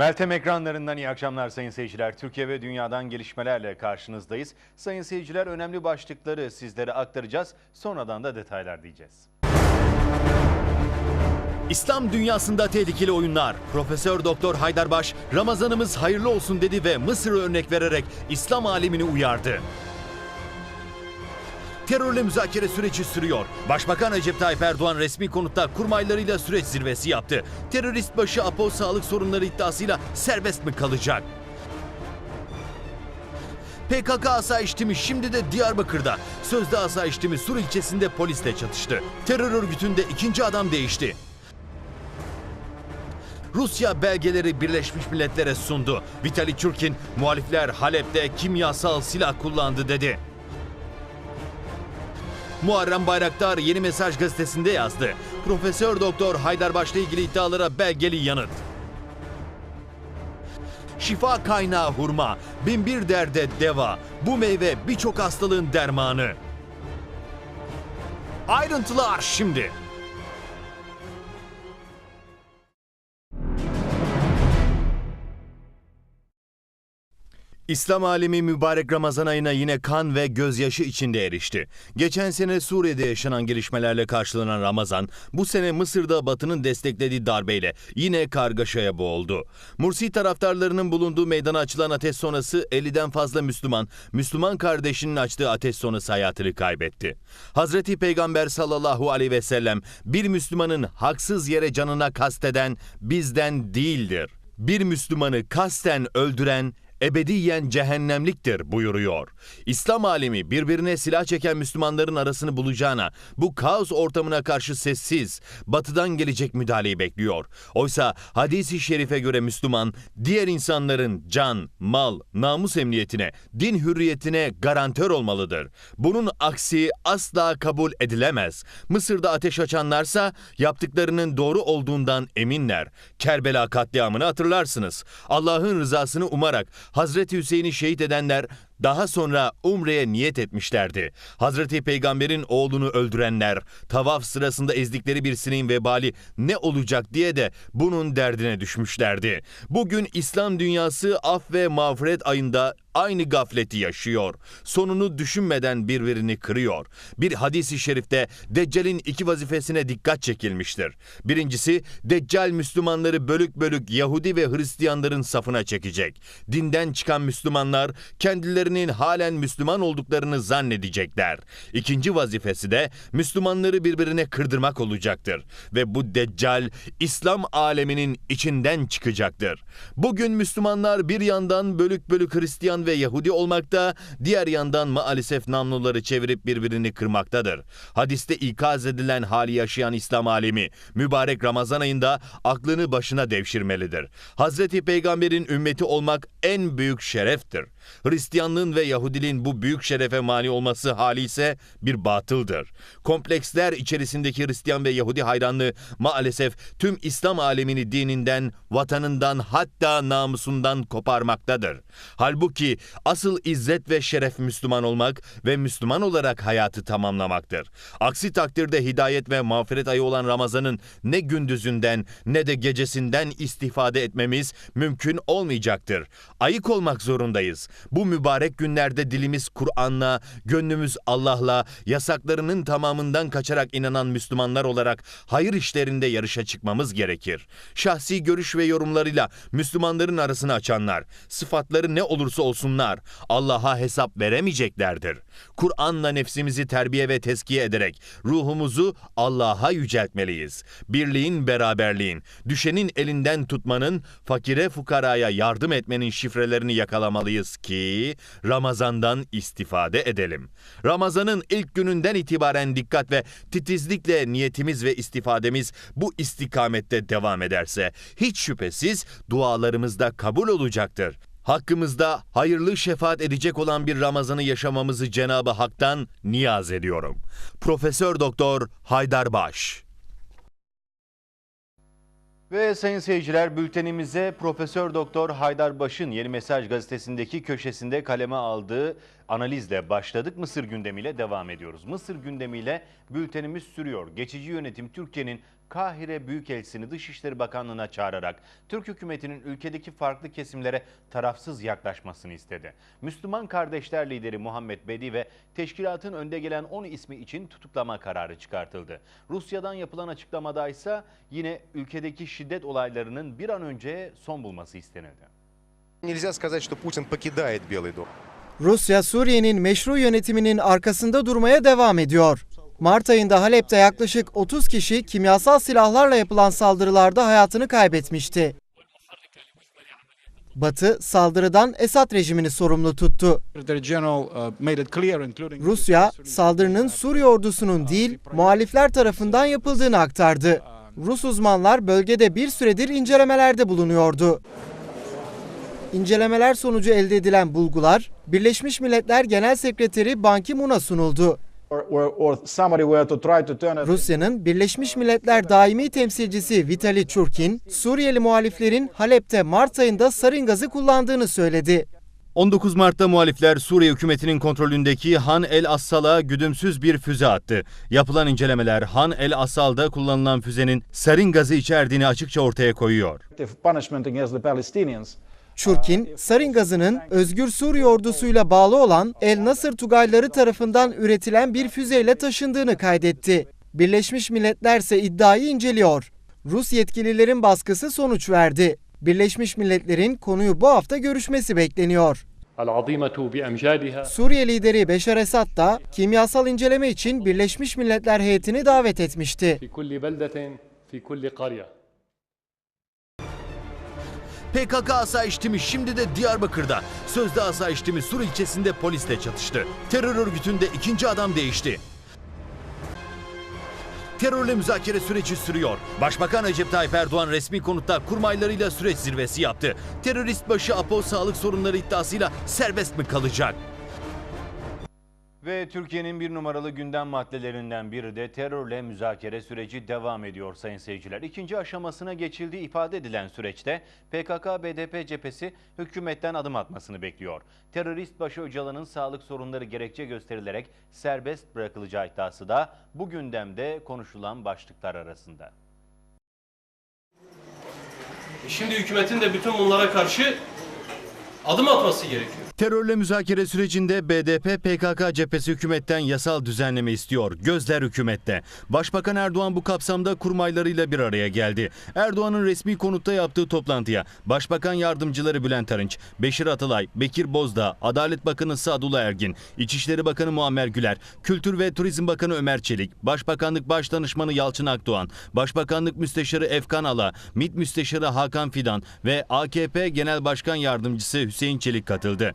Meltem ekranlarından iyi akşamlar sayın seyirciler. Türkiye ve dünyadan gelişmelerle karşınızdayız. Sayın seyirciler önemli başlıkları sizlere aktaracağız. Sonradan da detaylar diyeceğiz. İslam dünyasında tehlikeli oyunlar. Profesör Doktor Haydarbaş Ramazanımız hayırlı olsun dedi ve Mısır'ı örnek vererek İslam alemini uyardı. Terörle müzakere süreci sürüyor. Başbakan Recep Tayyip Erdoğan resmi konutta kurmaylarıyla süreç zirvesi yaptı. Terörist başı Apo sağlık sorunları iddiasıyla serbest mi kalacak? PKK asayiş timi şimdi de Diyarbakır'da. Sözde asayiş timi Sur ilçesinde polisle çatıştı. Terör örgütünde ikinci adam değişti. Rusya belgeleri Birleşmiş Milletler'e sundu. Vitali Çurkin muhalifler Halep'te kimyasal silah kullandı dedi. Muharrem Bayraktar Yeni Mesaj gazetesinde yazdı. Profesör Doktor Haydarbaş'la ilgili iddialara belgeli yanıt. Şifa kaynağı hurma, binbir derde deva. Bu meyve birçok hastalığın dermanı. Ayrıntılar şimdi. İslam alemi mübarek Ramazan ayına yine kan ve gözyaşı içinde erişti. Geçen sene Suriye'de yaşanan gelişmelerle karşılanan Ramazan, bu sene Mısır'da Batı'nın desteklediği darbeyle yine kargaşaya boğuldu. Mursi taraftarlarının bulunduğu meydana açılan ateş sonrası 50'den fazla Müslüman, Müslüman kardeşinin açtığı ateş sonrası hayatını kaybetti. Hazreti Peygamber sallallahu aleyhi ve sellem bir Müslümanın haksız yere canına kasteden bizden değildir. Bir Müslümanı kasten öldüren ebediyen cehennemliktir buyuruyor. İslam alemi birbirine silah çeken Müslümanların arasını bulacağına bu kaos ortamına karşı sessiz, batıdan gelecek müdahaleyi bekliyor. Oysa hadisi şerife göre Müslüman diğer insanların can, mal, namus emniyetine, din hürriyetine garantör olmalıdır. Bunun aksi asla kabul edilemez. Mısır'da ateş açanlarsa yaptıklarının doğru olduğundan eminler. Kerbela katliamını hatırlarsınız. Allah'ın rızasını umarak Hazreti Hüseyin'i şehit edenler daha sonra Umre'ye niyet etmişlerdi. Hazreti Peygamber'in oğlunu öldürenler, tavaf sırasında ezdikleri bir sineğin vebali ne olacak diye de bunun derdine düşmüşlerdi. Bugün İslam dünyası af ve mağfiret ayında aynı gafleti yaşıyor. Sonunu düşünmeden birbirini kırıyor. Bir hadisi şerifte Deccal'in iki vazifesine dikkat çekilmiştir. Birincisi Deccal Müslümanları bölük bölük Yahudi ve Hristiyanların safına çekecek. Dinden çıkan Müslümanlar kendilerinin halen Müslüman olduklarını zannedecekler. İkinci vazifesi de Müslümanları birbirine kırdırmak olacaktır. Ve bu Deccal İslam aleminin içinden çıkacaktır. Bugün Müslümanlar bir yandan bölük bölük Hristiyan ve Yahudi olmakta, diğer yandan maalesef namluları çevirip birbirini kırmaktadır. Hadiste ikaz edilen hali yaşayan İslam alemi, mübarek Ramazan ayında aklını başına devşirmelidir. Hazreti Peygamber'in ümmeti olmak en büyük şereftir. Hristiyanlığın ve Yahudiliğin bu büyük şerefe mani olması hali ise bir batıldır. Kompleksler içerisindeki Hristiyan ve Yahudi hayranlığı maalesef tüm İslam alemini dininden, vatanından hatta namusundan koparmaktadır. Halbuki asıl izzet ve şeref Müslüman olmak ve Müslüman olarak hayatı tamamlamaktır. Aksi takdirde hidayet ve mağfiret ayı olan Ramazan'ın ne gündüzünden ne de gecesinden istifade etmemiz mümkün olmayacaktır. Ayık olmak zorundayız. Bu mübarek günlerde dilimiz Kur'an'la, gönlümüz Allah'la, yasaklarının tamamından kaçarak inanan Müslümanlar olarak hayır işlerinde yarışa çıkmamız gerekir. Şahsi görüş ve yorumlarıyla Müslümanların arasını açanlar, sıfatları ne olursa olsunlar, Allah'a hesap veremeyeceklerdir. Kur'an'la nefsimizi terbiye ve teskiye ederek ruhumuzu Allah'a yüceltmeliyiz. Birliğin, beraberliğin, düşenin elinden tutmanın, fakire fukaraya yardım etmenin şifrelerini yakalamalıyız ki Ramazan'dan istifade edelim. Ramazan'ın ilk gününden itibaren dikkat ve titizlikle niyetimiz ve istifademiz bu istikamette devam ederse hiç şüphesiz dualarımız da kabul olacaktır. Hakkımızda hayırlı şefaat edecek olan bir Ramazan'ı yaşamamızı Cenabı Hak'tan niyaz ediyorum. Profesör Doktor Haydar Baş Ve sayın seyirciler bültenimize Profesör Doktor Haydar Baş'ın Yeni Mesaj gazetesindeki köşesinde kaleme aldığı analizle başladık. Mısır gündemiyle devam ediyoruz. Mısır gündemiyle bültenimiz sürüyor. Geçici yönetim Türkiye'nin Kahire Büyükelçisini Dışişleri Bakanlığı'na çağırarak Türk hükümetinin ülkedeki farklı kesimlere tarafsız yaklaşmasını istedi. Müslüman Kardeşler lideri Muhammed Bedi ve teşkilatın önde gelen 10 ismi için tutuklama kararı çıkartıldı. Rusya'dan yapılan açıklamada ise yine ülkedeki şiddet olaylarının bir an önce son bulması istenildi. Нельзя сказать, что Путин покидает Белый дом. Rusya, Suriye'nin meşru yönetiminin arkasında durmaya devam ediyor. Mart ayında Halep'te yaklaşık 30 kişi kimyasal silahlarla yapılan saldırılarda hayatını kaybetmişti. Batı saldırıdan Esad rejimini sorumlu tuttu. Uh, Rusya saldırının Suriye ordusunun değil muhalifler tarafından yapıldığını aktardı. Rus uzmanlar bölgede bir süredir incelemelerde bulunuyordu. İncelemeler sonucu elde edilen bulgular Birleşmiş Milletler Genel Sekreteri Ban Ki-moon'a sunuldu. Or, or, or somebody were to try to turn it Rusya'nın Birleşmiş Milletler Daimi Temsilcisi Vitali Churkin, Suriyeli muhaliflerin Halep'te Mart ayında sarin gazı kullandığını söyledi. 19 Mart'ta muhalifler Suriye hükümetinin kontrolünndeki Han el Assal'a güdümsüz bir füze attı. Yapılan incelemeler Han el Assal'da kullanılan füzenin sarin gazı içerdiğini açıkça ortaya koyuyor. Şurkin, sarin gazının Özgür Suriye ordusuyla bağlı olan El Nasır Tugayları tarafından üretilen bir füzeyle taşındığını kaydetti. Birleşmiş Milletler ise iddiayı inceliyor. Rus yetkililerin baskısı sonuç verdi. Birleşmiş Milletler'in konuyu bu hafta görüşmesi bekleniyor. Suriye lideri Beşar Esad da kimyasal inceleme için Birleşmiş Milletler heyetini davet etmişti. PKK asayiş timi şimdi de Diyarbakır'da. Sözde asayiş timi Sur ilçesinde polisle çatıştı. Terör örgütünde ikinci adam değişti. Terörle müzakere süreci sürüyor. Başbakan Recep Tayyip Erdoğan resmi konutta kurmaylarıyla süreç zirvesi yaptı. Terörist başı Apo sağlık sorunları iddiasıyla serbest mi kalacak? Ve Türkiye'nin bir numaralı gündem maddelerinden biri de terörle müzakere süreci devam ediyor sayın seyirciler. İkinci aşamasına geçildiği ifade edilen süreçte PKK-BDP cephesi hükümetten adım atmasını bekliyor. Terörist başı Öcalan'ın sağlık sorunları gerekçe gösterilerek serbest bırakılacağı iddiası da bu gündemde konuşulan başlıklar arasında. Şimdi hükümetin de bütün bunlara karşı adım atması gerekiyor. Terörle müzakere sürecinde BDP PKK cephesi hükümetten yasal düzenleme istiyor. Gözler hükümette. Başbakan Erdoğan bu kapsamda kurmaylarıyla bir araya geldi. Erdoğan'ın resmi konutta yaptığı toplantıya Başbakan yardımcıları Bülent Arınç, Beşir Atılay, Bekir Bozdağ, Adalet Bakanı Sadullah Ergin, İçişleri Bakanı Muammer Güler, Kültür ve Turizm Bakanı Ömer Çelik, Başbakanlık Başdanışmanı Yalçın Akdoğan, Başbakanlık Müsteşarı Efkan Ala, MİT Müsteşarı Hakan Fidan ve AKP Genel Başkan Yardımcısı Hüseyin Çelik katıldı.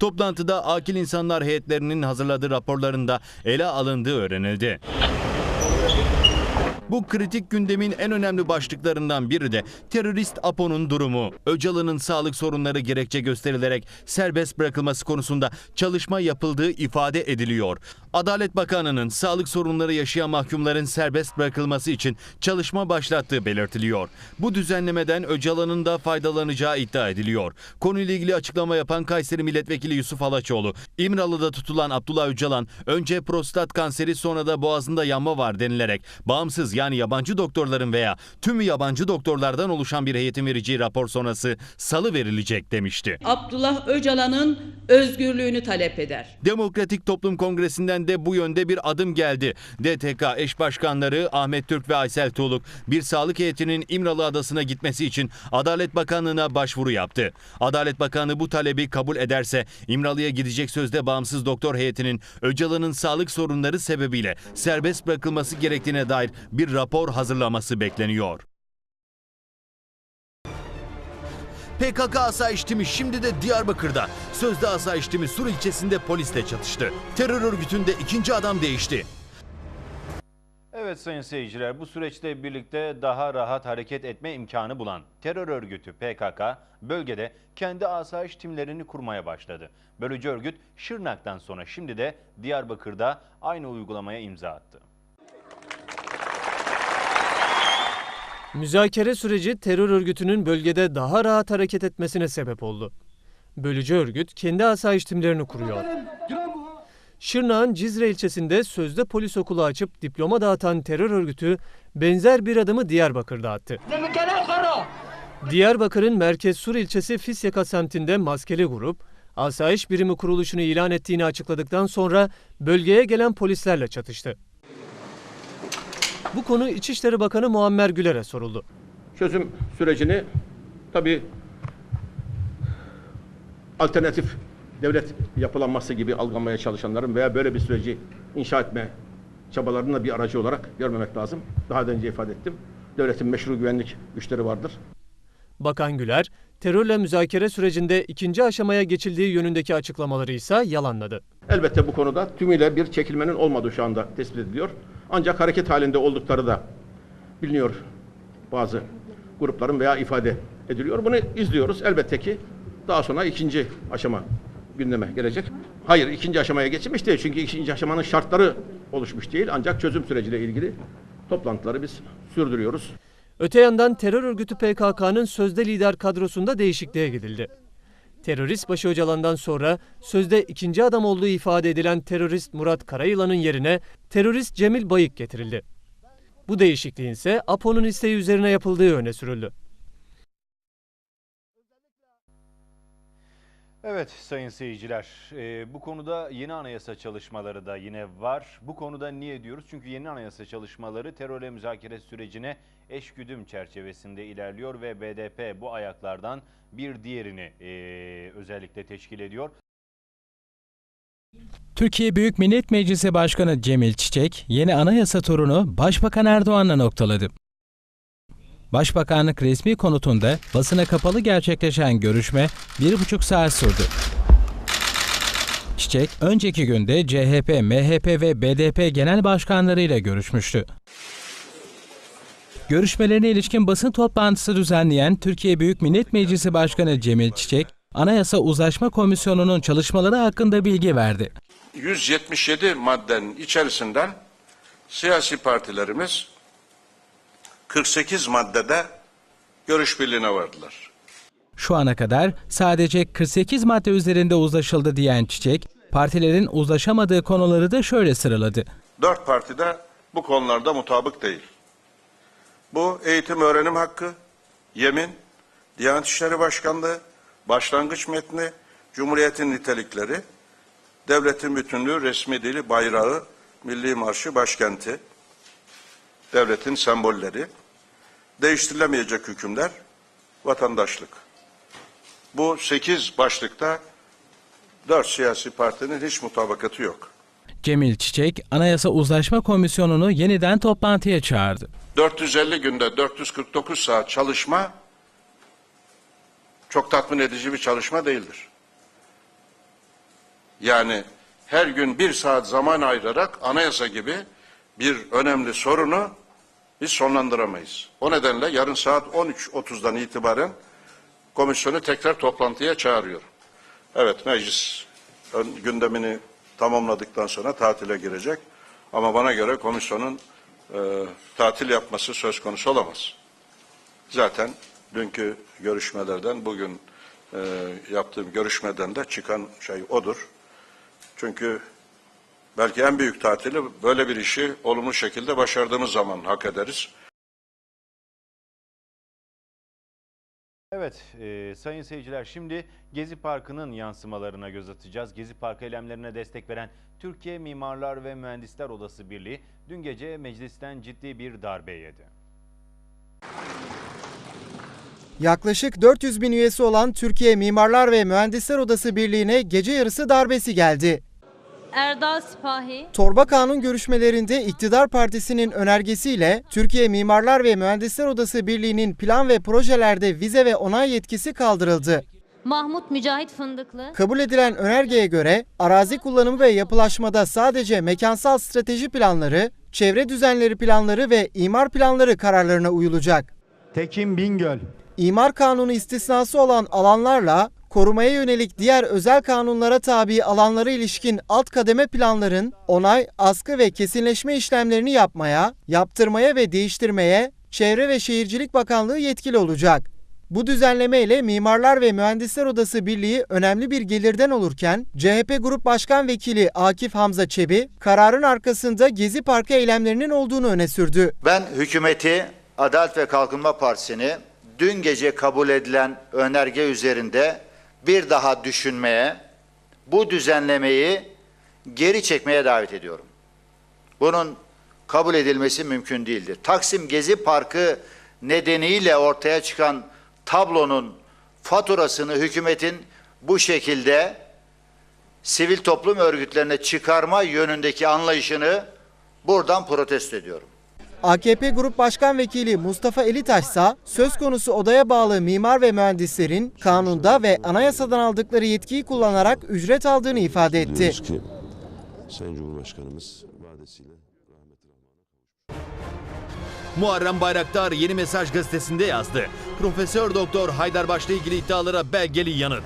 Toplantıda akil insanlar heyetlerinin hazırladığı raporlarında ele alındığı öğrenildi. Bu kritik gündemin en önemli başlıklarından biri de terörist Apo'nun durumu. Öcalan'ın sağlık sorunları gerekçe gösterilerek serbest bırakılması konusunda çalışma yapıldığı ifade ediliyor. Adalet Bakanı'nın sağlık sorunları yaşayan mahkumların serbest bırakılması için çalışma başlattığı belirtiliyor. Bu düzenlemeden Öcalan'ın da faydalanacağı iddia ediliyor. Konuyla ilgili açıklama yapan Kayseri Milletvekili Yusuf Alaçoğlu, İmralı'da tutulan Abdullah Öcalan önce prostat kanseri sonra da boğazında yanma var denilerek bağımsız yani yabancı doktorların veya tüm yabancı doktorlardan oluşan bir heyetin vereceği rapor sonrası salı verilecek demişti. Abdullah Öcalan'ın özgürlüğünü talep eder. Demokratik Toplum Kongresi'nden de bu yönde bir adım geldi. DTK eş başkanları Ahmet Türk ve Aysel Tuğluk bir sağlık heyetinin İmralı Adası'na gitmesi için Adalet Bakanlığı'na başvuru yaptı. Adalet Bakanı bu talebi kabul ederse İmralı'ya gidecek sözde bağımsız doktor heyetinin Öcalan'ın sağlık sorunları sebebiyle serbest bırakılması gerektiğine dair bir rapor hazırlaması bekleniyor. PKK asayiş timi şimdi de Diyarbakır'da. Sözde asayiş timi Sur ilçesinde polisle çatıştı. Terör örgütünde ikinci adam değişti. Evet sayın seyirciler bu süreçte birlikte daha rahat hareket etme imkanı bulan terör örgütü PKK bölgede kendi asayiş timlerini kurmaya başladı. Bölücü örgüt Şırnak'tan sonra şimdi de Diyarbakır'da aynı uygulamaya imza attı. Müzakere süreci terör örgütünün bölgede daha rahat hareket etmesine sebep oldu. Bölücü örgüt kendi asayiş timlerini kuruyor. Şırnak'ın Cizre ilçesinde sözde polis okulu açıp diploma dağıtan terör örgütü benzer bir adımı Diyarbakır'da attı. Diyarbakır'ın Merkez Sur ilçesi Fisyaka semtinde maskeli grup, asayiş birimi kuruluşunu ilan ettiğini açıkladıktan sonra bölgeye gelen polislerle çatıştı. Bu konu İçişleri Bakanı Muammer Güler'e soruldu. çözüm sürecini tabii alternatif devlet yapılanması gibi algılamaya çalışanların veya böyle bir süreci inşa etme çabalarının da bir aracı olarak görmemek lazım. Daha da önce ifade ettim. Devletin meşru güvenlik güçleri vardır. Bakan Güler, terörle müzakere sürecinde ikinci aşamaya geçildiği yönündeki açıklamaları ise yalanladı. Elbette bu konuda tümüyle bir çekilmenin olmadığı şu anda tespit ediliyor. Ancak hareket halinde oldukları da biliniyor bazı grupların veya ifade ediliyor. Bunu izliyoruz. Elbette ki daha sonra ikinci aşama gündeme gelecek. Hayır ikinci aşamaya geçilmiş değil. Çünkü ikinci aşamanın şartları oluşmuş değil. Ancak çözüm süreciyle ilgili toplantıları biz sürdürüyoruz. Öte yandan terör örgütü PKK'nın sözde lider kadrosunda değişikliğe gidildi. Terörist başı Öcalan'dan sonra sözde ikinci adam olduğu ifade edilen terörist Murat Karayılan'ın yerine terörist Cemil Bayık getirildi. Bu değişikliğin ise APO'nun isteği üzerine yapıldığı öne sürüldü. Evet sayın seyirciler e, bu konuda yeni anayasa çalışmaları da yine var. Bu konuda niye diyoruz? Çünkü yeni anayasa çalışmaları terörle müzakere sürecine eşgüdüm çerçevesinde ilerliyor ve BDP bu ayaklardan bir diğerini e, özellikle teşkil ediyor. Türkiye Büyük Millet Meclisi Başkanı Cemil Çiçek, yeni anayasa turunu Başbakan Erdoğan'la noktaladı. Başbakanlık resmi konutunda basına kapalı gerçekleşen görüşme bir buçuk saat sürdü. Çiçek, önceki günde CHP, MHP ve BDP genel başkanlarıyla görüşmüştü. Görüşmelerine ilişkin basın toplantısı düzenleyen Türkiye Büyük Millet Meclisi Başkanı Cemil Çiçek, Anayasa Uzlaşma Komisyonu'nun çalışmaları hakkında bilgi verdi. 177 maddenin içerisinden siyasi partilerimiz 48 maddede görüş birliğine vardılar. Şu ana kadar sadece 48 madde üzerinde uzlaşıldı diyen Çiçek, partilerin uzlaşamadığı konuları da şöyle sıraladı. Dört parti de bu konularda mutabık değil. Bu eğitim öğrenim hakkı, yemin, Diyanet İşleri Başkanlığı, başlangıç metni, Cumhuriyet'in nitelikleri, devletin bütünlüğü, resmi dili, bayrağı, milli marşı, başkenti, devletin sembolleri, değiştirilemeyecek hükümler, vatandaşlık. Bu sekiz başlıkta dört siyasi partinin hiç mutabakatı yok. Cemil Çiçek, Anayasa Uzlaşma Komisyonu'nu yeniden toplantıya çağırdı. 450 günde 449 saat çalışma çok tatmin edici bir çalışma değildir. Yani her gün bir saat zaman ayırarak anayasa gibi bir önemli sorunu biz sonlandıramayız. O nedenle yarın saat 13.30'dan itibaren komisyonu tekrar toplantıya çağırıyorum. Evet meclis gündemini tamamladıktan sonra tatile girecek. Ama bana göre komisyonun e, tatil yapması söz konusu olamaz. Zaten dünkü görüşmelerden bugün e, yaptığım görüşmeden de çıkan şey odur. Çünkü belki en büyük tatili böyle bir işi olumlu şekilde başardığımız zaman hak ederiz. Evet e, sayın seyirciler şimdi Gezi Parkı'nın yansımalarına göz atacağız. Gezi Parkı eylemlerine destek veren Türkiye Mimarlar ve Mühendisler Odası Birliği dün gece meclisten ciddi bir darbe yedi. Yaklaşık 400 bin üyesi olan Türkiye Mimarlar ve Mühendisler Odası Birliği'ne gece yarısı darbesi geldi. Erdal Sipahi, Torba kanun görüşmelerinde iktidar partisinin önergesiyle Türkiye Mimarlar ve Mühendisler Odası Birliği'nin plan ve projelerde vize ve onay yetkisi kaldırıldı. Mahmut Mücahit Fındıklı, Kabul edilen önergeye göre arazi kullanımı ve yapılaşmada sadece mekansal strateji planları, çevre düzenleri planları ve imar planları kararlarına uyulacak. Tekin Bingöl. İmar kanunu istisnası olan alanlarla korumaya yönelik diğer özel kanunlara tabi alanlara ilişkin alt kademe planların onay, askı ve kesinleşme işlemlerini yapmaya, yaptırmaya ve değiştirmeye Çevre ve Şehircilik Bakanlığı yetkili olacak. Bu düzenleme ile Mimarlar ve Mühendisler Odası Birliği önemli bir gelirden olurken CHP Grup Başkan Vekili Akif Hamza Çebi kararın arkasında Gezi Parkı eylemlerinin olduğunu öne sürdü. Ben hükümeti, Adalet ve Kalkınma Partisi'ni dün gece kabul edilen önerge üzerinde bir daha düşünmeye, bu düzenlemeyi geri çekmeye davet ediyorum. Bunun kabul edilmesi mümkün değildir. Taksim Gezi Parkı nedeniyle ortaya çıkan tablonun faturasını hükümetin bu şekilde sivil toplum örgütlerine çıkarma yönündeki anlayışını buradan protesto ediyorum. AKP Grup Başkan Vekili Mustafa Elitaş ise söz konusu odaya bağlı mimar ve mühendislerin kanunda ve anayasadan aldıkları yetkiyi kullanarak ücret aldığını ifade etti. Ki Sayın Cumhurbaşkanımız vadesiyle Muharrem Bayraktar Yeni Mesaj gazetesinde yazdı. Profesör Doktor Haydarbaş'la ilgili iddialara belgeli yanıt.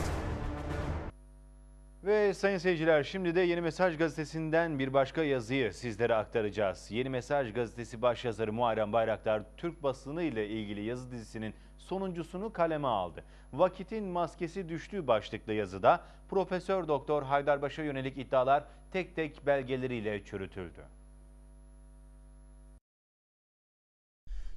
Ve sayın seyirciler şimdi de Yeni Mesaj gazetesinden bir başka yazıyı sizlere aktaracağız. Yeni Mesaj gazetesi başyazarı Muharrem Bayraktar Türk basını ile ilgili yazı dizisinin sonuncusunu kaleme aldı. Vakitin maskesi düştüğü başlıklı yazıda Profesör Doktor Haydarbaş'a yönelik iddialar tek tek belgeleriyle çürütüldü.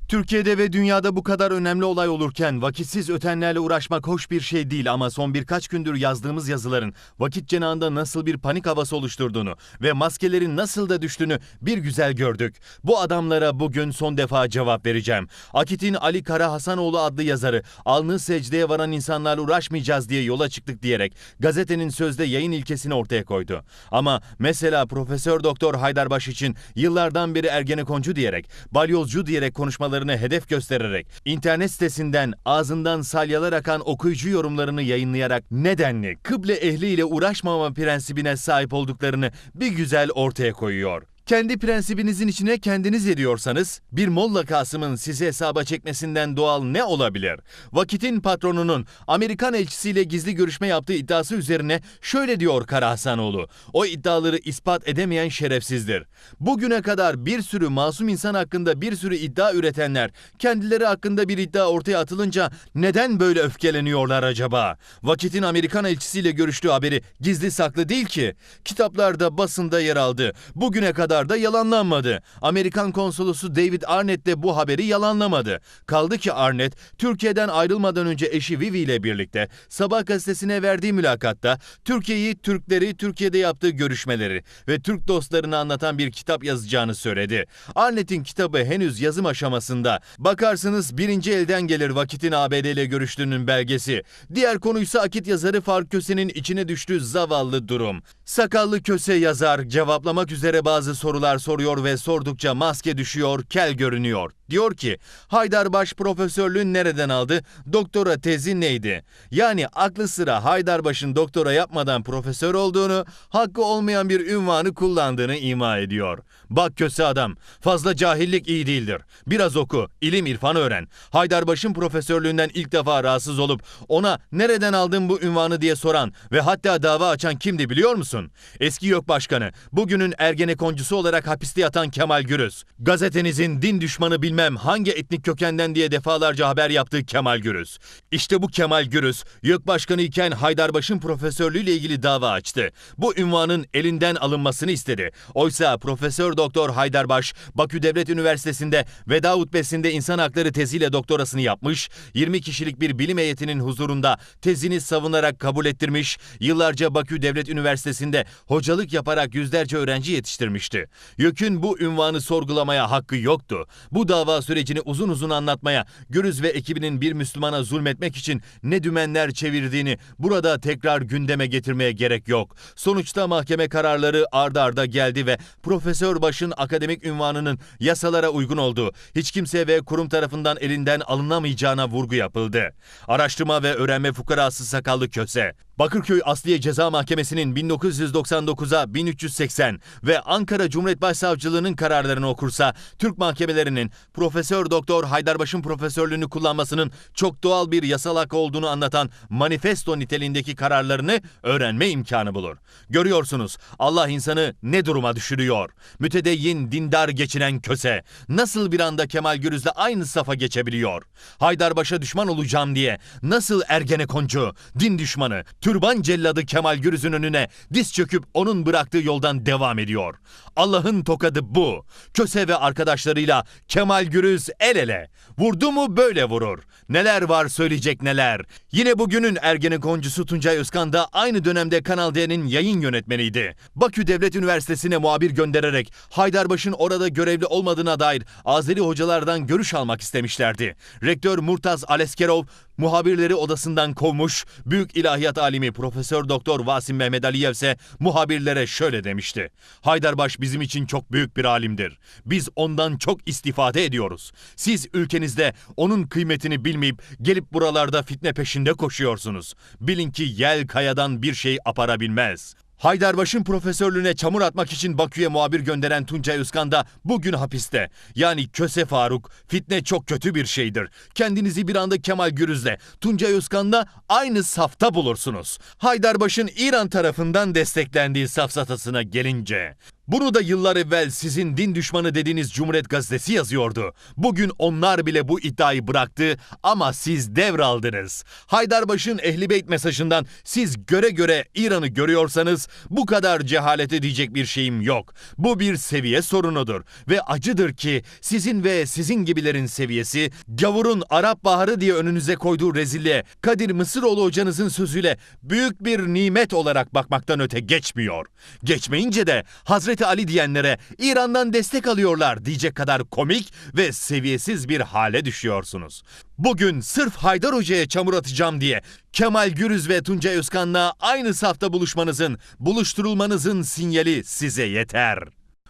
Türkiye'de ve dünyada bu kadar önemli olay olurken vakitsiz ötenlerle uğraşmak hoş bir şey değil ama son birkaç gündür yazdığımız yazıların vakit cenahında nasıl bir panik havası oluşturduğunu ve maskelerin nasıl da düştüğünü bir güzel gördük. Bu adamlara bugün son defa cevap vereceğim. Akit'in Ali Kara Hasanoğlu adlı yazarı alnı secdeye varan insanlarla uğraşmayacağız diye yola çıktık diyerek gazetenin sözde yayın ilkesini ortaya koydu. Ama mesela Profesör Doktor Haydarbaş için yıllardan beri Ergenekoncu diyerek, balyozcu diyerek konuşmaları hedef göstererek, internet sitesinden ağzından salyalar akan okuyucu yorumlarını yayınlayarak nedenli kıble ehliyle uğraşmama prensibine sahip olduklarını bir güzel ortaya koyuyor. Kendi prensibinizin içine kendiniz ediyorsanız bir Molla Kasım'ın sizi hesaba çekmesinden doğal ne olabilir? Vakit'in patronunun Amerikan elçisiyle gizli görüşme yaptığı iddiası üzerine şöyle diyor Kara Hasanoğlu. O iddiaları ispat edemeyen şerefsizdir. Bugüne kadar bir sürü masum insan hakkında bir sürü iddia üretenler kendileri hakkında bir iddia ortaya atılınca neden böyle öfkeleniyorlar acaba? Vakit'in Amerikan elçisiyle görüştüğü haberi gizli saklı değil ki. Kitaplarda basında yer aldı. Bugüne kadar da yalanlanmadı. Amerikan konsolosu David Arnett de bu haberi yalanlamadı. Kaldı ki Arnett, Türkiye'den ayrılmadan önce eşi Vivi ile birlikte Sabah gazetesine verdiği mülakatta Türkiye'yi, Türkleri, Türkiye'de yaptığı görüşmeleri ve Türk dostlarını anlatan bir kitap yazacağını söyledi. Arnett'in kitabı henüz yazım aşamasında. Bakarsınız birinci elden gelir vakitin ABD ile görüştüğünün belgesi. Diğer konuysa Akit yazarı Faruk Köse'nin içine düştüğü zavallı durum. Sakallı Köse yazar cevaplamak üzere bazı sorular soruyor ve sordukça maske düşüyor, kel görünüyor. Diyor ki, Haydarbaş profesörlüğün nereden aldı? Doktora tezi neydi? Yani aklı sıra Haydarbaş'ın doktora yapmadan profesör olduğunu, hakkı olmayan bir ünvanı kullandığını ima ediyor. Bak köse adam, fazla cahillik iyi değildir. Biraz oku, ilim irfan öğren. Haydarbaş'ın profesörlüğünden ilk defa rahatsız olup ona nereden aldın bu ünvanı diye soran ve hatta dava açan kimdi biliyor musun? Eski yok başkanı, bugünün ergenekoncusu olarak hapiste yatan Kemal Gürüz. Gazetenizin din düşmanı bilmem hangi etnik kökenden diye defalarca haber yaptığı Kemal Gürüz. İşte bu Kemal Gürüz, YÖK Başkanı iken Haydarbaş'ın profesörlüğüyle ilgili dava açtı. Bu ünvanın elinden alınmasını istedi. Oysa Profesör Doktor Haydarbaş, Bakü Devlet Üniversitesi'nde veda hutbesinde insan hakları teziyle doktorasını yapmış, 20 kişilik bir bilim heyetinin huzurunda tezini savunarak kabul ettirmiş, yıllarca Bakü Devlet Üniversitesi'nde hocalık yaparak yüzlerce öğrenci yetiştirmişti. YÖK'ün bu ünvanı sorgulamaya hakkı yoktu. Bu dava sürecini uzun uzun anlatmaya, Gürüz ve ekibinin bir Müslümana zulmetmek için ne dümenler çevirdiğini burada tekrar gündeme getirmeye gerek yok. Sonuçta mahkeme kararları ardarda arda geldi ve Profesör Baş'ın akademik ünvanının yasalara uygun olduğu, hiç kimse ve kurum tarafından elinden alınamayacağına vurgu yapıldı. Araştırma ve öğrenme fukarası sakallı köse. Bakırköy Asliye Ceza Mahkemesi'nin 1999'a 1380 ve Ankara Cumhuriyet Başsavcılığı'nın kararlarını okursa Türk mahkemelerinin Profesör Doktor Haydarbaş'ın profesörlüğünü kullanmasının çok doğal bir yasal hak olduğunu anlatan manifesto niteliğindeki kararlarını öğrenme imkanı bulur. Görüyorsunuz Allah insanı ne duruma düşürüyor. Mütedeyyin, dindar geçinen köse nasıl bir anda Kemal Gürüz'le aynı safa geçebiliyor? Haydarbaş'a düşman olacağım diye nasıl Ergenekoncu, din düşmanı, türban celladı Kemal Gürüz'ün önüne diz çöküp onun bıraktığı yoldan devam ediyor. Allah'ın tokadı bu. Köse ve arkadaşlarıyla Kemal Gürüz el ele. Vurdu mu böyle vurur. Neler var söyleyecek neler. Yine bugünün Ergenekoncusu Tuncay Özkan da aynı dönemde Kanal D'nin yayın yönetmeniydi. Bakü Devlet Üniversitesi'ne muhabir göndererek Haydarbaş'ın orada görevli olmadığına dair Azeri hocalardan görüş almak istemişlerdi. Rektör Murtaz Aleskerov muhabirleri odasından kovmuş. Büyük ilahiyat alimi Profesör Doktor Vasim Mehmet Aliyev ise muhabirlere şöyle demişti. Haydarbaş bizim için çok büyük bir alimdir. Biz ondan çok istifade ediyoruz. Siz ülkenizde onun kıymetini bilmeyip gelip buralarda fitne peşinde koşuyorsunuz. Bilin ki yel kayadan bir şey aparabilmez. Haydarbaş'ın profesörlüğüne çamur atmak için Bakü'ye muhabir gönderen Tuncay Özkan da bugün hapiste. Yani Köse Faruk, fitne çok kötü bir şeydir. Kendinizi bir anda Kemal Gürüz'le, Tuncay Özkan'la aynı safta bulursunuz. Haydarbaş'ın İran tarafından desteklendiği safsatasına gelince... Bunu da yıllar evvel sizin din düşmanı dediğiniz Cumhuriyet Gazetesi yazıyordu. Bugün onlar bile bu iddiayı bıraktı ama siz devraldınız. Haydarbaş'ın Ehli Beyt mesajından siz göre göre İran'ı görüyorsanız bu kadar cehalete diyecek bir şeyim yok. Bu bir seviye sorunudur ve acıdır ki sizin ve sizin gibilerin seviyesi gavurun Arap Baharı diye önünüze koyduğu rezilliğe Kadir Mısıroğlu hocanızın sözüyle büyük bir nimet olarak bakmaktan öte geçmiyor. Geçmeyince de Hazreti Ali diyenlere İran'dan destek alıyorlar diyecek kadar komik ve seviyesiz bir hale düşüyorsunuz. Bugün sırf Haydar Hoca'ya çamur atacağım diye Kemal Gürüz ve Tuncay Özkan'la aynı safta buluşmanızın, buluşturulmanızın sinyali size yeter.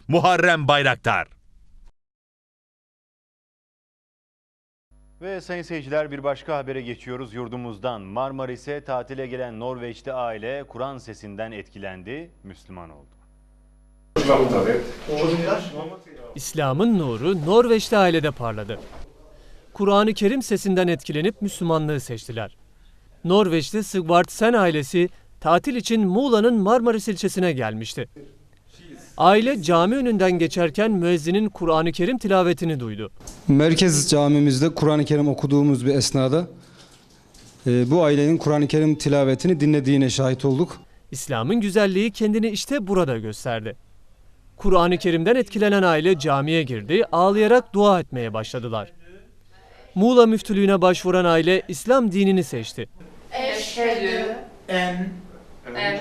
Muharrem Bayraktar Ve sayın seyirciler bir başka habere geçiyoruz yurdumuzdan. Marmaris'e tatile gelen Norveçli aile Kur'an sesinden etkilendi, Müslüman oldu. İslam'ın nuru Norveç'te ailede parladı. Kur'an-ı Kerim sesinden etkilenip Müslümanlığı seçtiler. Norveçli Sigvard Sen ailesi tatil için Muğla'nın Marmaris ilçesine gelmişti. Aile cami önünden geçerken müezzinin Kur'an-ı Kerim tilavetini duydu. Merkez camimizde Kur'an-ı Kerim okuduğumuz bir esnada e, bu ailenin Kur'an-ı Kerim tilavetini dinlediğine şahit olduk. İslam'ın güzelliği kendini işte burada gösterdi. Kur'an-ı Kerim'den etkilenen aile camiye girdi, ağlayarak dua etmeye başladılar. Muğla müftülüğüne başvuran aile İslam dinini seçti. Eşhedü en en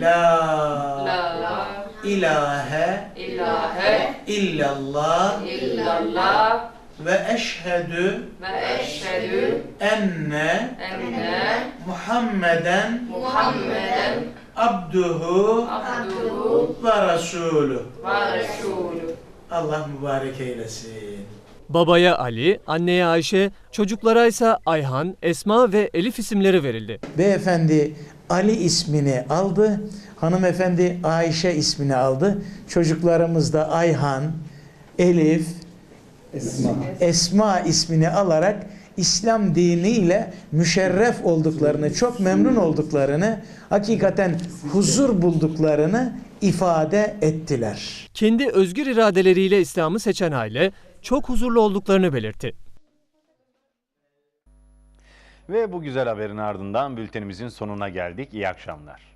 la la ilahe ilahe illallah illallah ve eşhedü ve eşhedü enne enne Muhammeden Muhammeden abduhu abduhu ve resulü. Allah mübarek eylesin. Babaya Ali, anneye Ayşe, çocuklara ise Ayhan, Esma ve Elif isimleri verildi. Beyefendi Ali ismini aldı. Hanımefendi Ayşe ismini aldı. Çocuklarımız da Ayhan, Elif, Esma, ismini alarak İslam diniyle müşerref olduklarını, çok memnun olduklarını, hakikaten huzur bulduklarını ifade ettiler. Kendi özgür iradeleriyle İslam'ı seçen aile çok huzurlu olduklarını belirtti. Ve bu güzel haberin ardından bültenimizin sonuna geldik. İyi akşamlar.